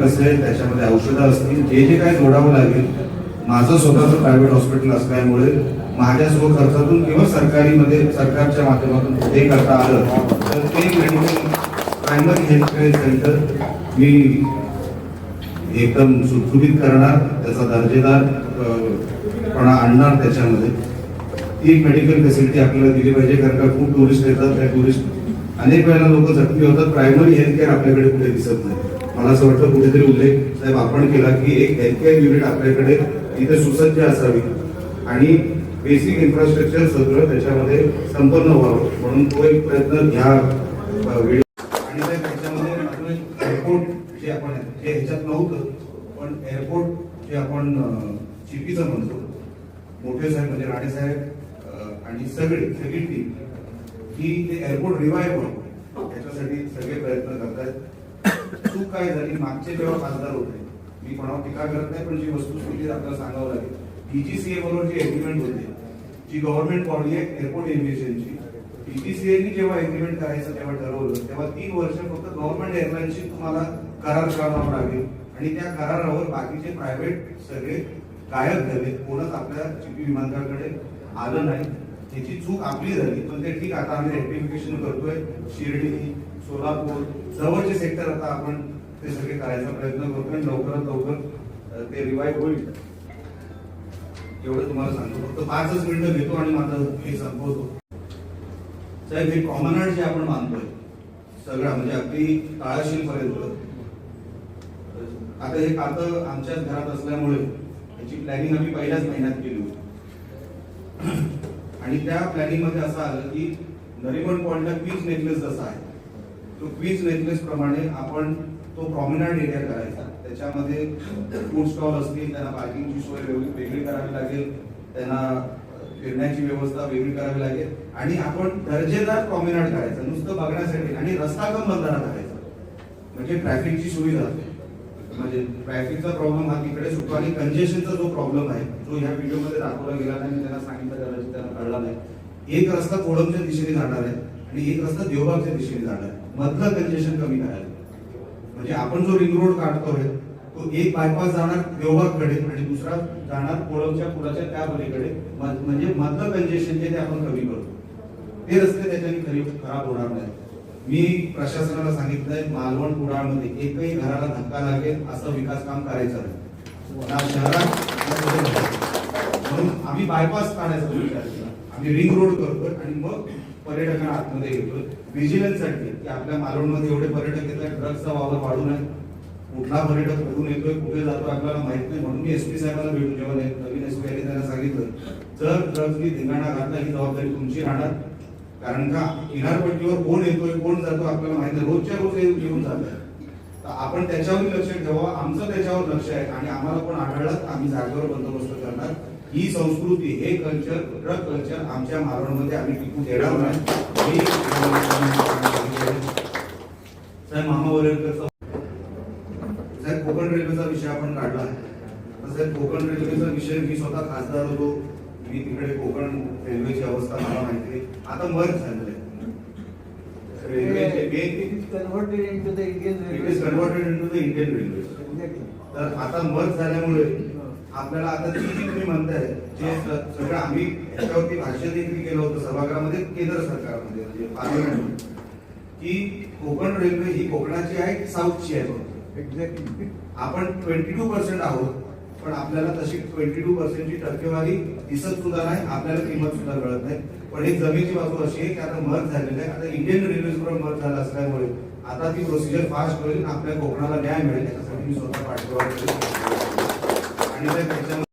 असेल त्याच्यामध्ये औषधं असतील जे जे काय जोडावं लागेल माझं स्वतःचं प्रायव्हेट हॉस्पिटल असल्यामुळे माझ्या स्वखर्चातून किंवा सरकारीमध्ये सरकारच्या माध्यमातून ते करता आलं तर ते medical primary health care centre मी एकदम सुटसुटीत करणार त्याचा दर्जेदारपणा आणणार त्याच्यामध्ये. ती मेडिकल फॅसिलिटी आपल्याला दिली पाहिजे कारण का खूप टुरिस्ट येतात त्या टुरिस्ट अनेक वेळेला लोक जखमी होतात प्रायमरी हेल्थ केअर आपल्याकडे कुठे दिसत नाही. मला असं वाटतं कुठेतरी उल्लेख साहेब आपण केला की एक हेल्थ केअर युनिट आपल्याकडे इथे सुसज्ज असावी. आणि बेसिक इन्फ्रास्ट्रक्चर सगळं त्याच्यामध्ये संपन्न व्हावं म्हणून तो एक प्रयत्न घ्या आणि त्याच्यामध्ये एअरपोर्ट जे आपण जे ह्याच्यात नव्हतं पण एअरपोर्ट जे आपण चिपीचं म्हणतो मोठे साहेब म्हणजे राणे साहेब आणि सगळे सगळी टीम ही ते एअरपोर्ट रिवाईव्ह व्हावं याच्यासाठी सगळे प्रयत्न करतायत. चूक काय झाली? मागचे जेव्हा खासदार होते. मी कोणावर टीका करत नाही पण जी वस्तुस्थिती आपल्याला सांगावं लागेल. डीजीसीए बरोबर जी एग्रीमेंट होती जी गव्हर्नमेंट बॉडी आहे एअरपोर्ट एव्हिएशनची डीजीसीएनी जेव्हा एग्रीमेंट करायचं तेव्हा ठरवलं तेव्हा तीन वर्ष फक्त गव्हर्नमेंट एअरलाईनशी तुम्हाला करार करावा लागेल. आणि त्या करारावर बाकीचे प्रायव्हेट सगळे गायब झाले. कोणच आपल्या चिपी विमानतळाकडे आलं नाही. त्याची चूक आपली झाली पण ते ठीक आता आम्ही रेक्टिफिकेशन करतोय. शिर्डी सोलापूर जवळचे सेक्टर आता आपण ते सगळे करायचा प्रयत्न करतोय आणि लवकरात लवकर ते रिवाईव्ह होईल. एवढं तुम्हाला सांगतो. फक्त पाचच मिनिटं घेतो आणि माझं हे संपवतो. साहेब हे कॉमन आर्ट जे आपण मानतोय सगळं म्हणजे अगदी तळाशील पर्यंत आता हे खातं आमच्याच घरात असल्यामुळे याची प्लॅनिंग आम्ही पहिल्याच महिन्यात केली होती. आणि त्या प्लॅनिंगमध्ये असं आलं की नरिमन पॉइंटला क्वीज नेकलेस जसा आहे तो क्वीज नेकलेस प्रमाणे आपण तो प्रॉमिनंट एरिया करायचा. त्याच्यामध्ये फूड स्टॉल असतील त्यांना पार्किंगची सोय वेगळी वेगळी करावी लागेल त्यांना फिरण्याची व्यवस्था वेगळी करावी लागेल. आणि आपण दर्जेदार प्रॉमिनंट करायचं नुसतं बघण्यासाठी. आणि रस्ता कम बंधारा करायचा. म्हणजे ट्रॅफिकची सुविधा. म्हणजे ट्रॅफिकचा प्रॉब्लेम हा तिकडे सुटतो आणि कंजेशनचा जो प्रॉब्लेम आहे जो ह्या व्हिडिओमध्ये दाखवला गेला नाही त्यांना सांगितलं कदाचित त्यांना कळला नाही. एक रस्ता कोळमच्या दिशेने जाणार आहे आणि एक रस्ता देवबागच्या दिशेने जाणार आहे. मधलं कंजेशन कमी करायला. म्हणजे आपण जो रिंग रोड काढतोय तो एक बायपास जाणार देवबागकडे आणि दुसरा जाणार कोळमच्या पुलाच्या त्या पलीकडे. म्हणजे मधलं कंजेशन जे ते आपण कमी करतो ते रस्ते त्याच्याने खरी खराब होणार नाही मी प्रशासनाला सांगितलंय मालवण कुडाळमध्ये एकही घराला धक्का लागेल असं विकास काम करायचं नाही. ना शहरात म्हणून आम्ही बायपास काढायचा विचार केला. आम्ही रिंग रोड करतोय आणि मग पर्यटकांना आतमध्ये घेतोय. व्हिजिलन्ससाठी की आपल्या मालवणमध्ये एवढे पर्यटक येतात ड्रग्सचा वावर वाढू नये. कुठला पर्यटक कुठून येतोय कुठे जातोय आपल्याला माहीत नाही. म्हणून मी एसपी साहेबांना भेटून जेव्हा नवीन एसपी आले त्यांना सांगितलं जर ड्रग्सनी धिंगाणा घातला ही जबाबदारी तुमची राहणार. कारण का? किनारपट्टीवर कोण येतोय कोण जातो आपल्याला माहिती आहे. रोजच्या रोज येऊन जात. तर आपण त्याच्यावर लक्ष ठेवा. आमचं त्याच्यावर लक्ष आहे. आणि आम्हाला पण आढळलं आम्ही जागेवर बंदोबस्त करणार. ही संस्कृती हे कल्चर ट्रक कल्चर आमच्या मालवणमध्ये आम्ही टिकू देणार नाही. साहेब मामा वरेरकरचा साहेब कोकण रेल्वेचा विषय आपण काढला साहेब कोकण रेल्वेचा विषय मी स्वतः खासदार होतो. मी तिकडे कोकण रेल्वेची अवस्था मला माहिती आता मर्ज झालेलं आहे. तर आता मर्ज झाल्यामुळे आपल्याला आता ती तुम्ही म्हणताय स- सगळं आम्ही याच्यावरती भाष्य देखील केलं होतं सभागृहामध्ये केंद्र सरकारमध्ये म्हणजे पार्लमेंट की कोकण रेल्वे ही कोकणाची आहे की साऊथची आहे? Exactly. आपण ट्वेंटी टू पर्सेंट आहोत. पण आपल्याला तशी ट्वेंटी टू पर्सेंटची टक्केवारी दिसत सुद्धा नाही आपल्याला किंमत सुद्धा कळत नाही. पण एक जमीनची बाजू अशी आहे की आता मर्ज झालेलं आहे. आता इंडियन रेल्वे बरोबर मर्ज झालं असल्यामुळे आता ती प्रोसिजर फास्ट होईल आपल्या कोकणाला न्याय मिळेल. याच्यासाठी मी स्वतः पाठपुरावा आणि त्याच्यामध्ये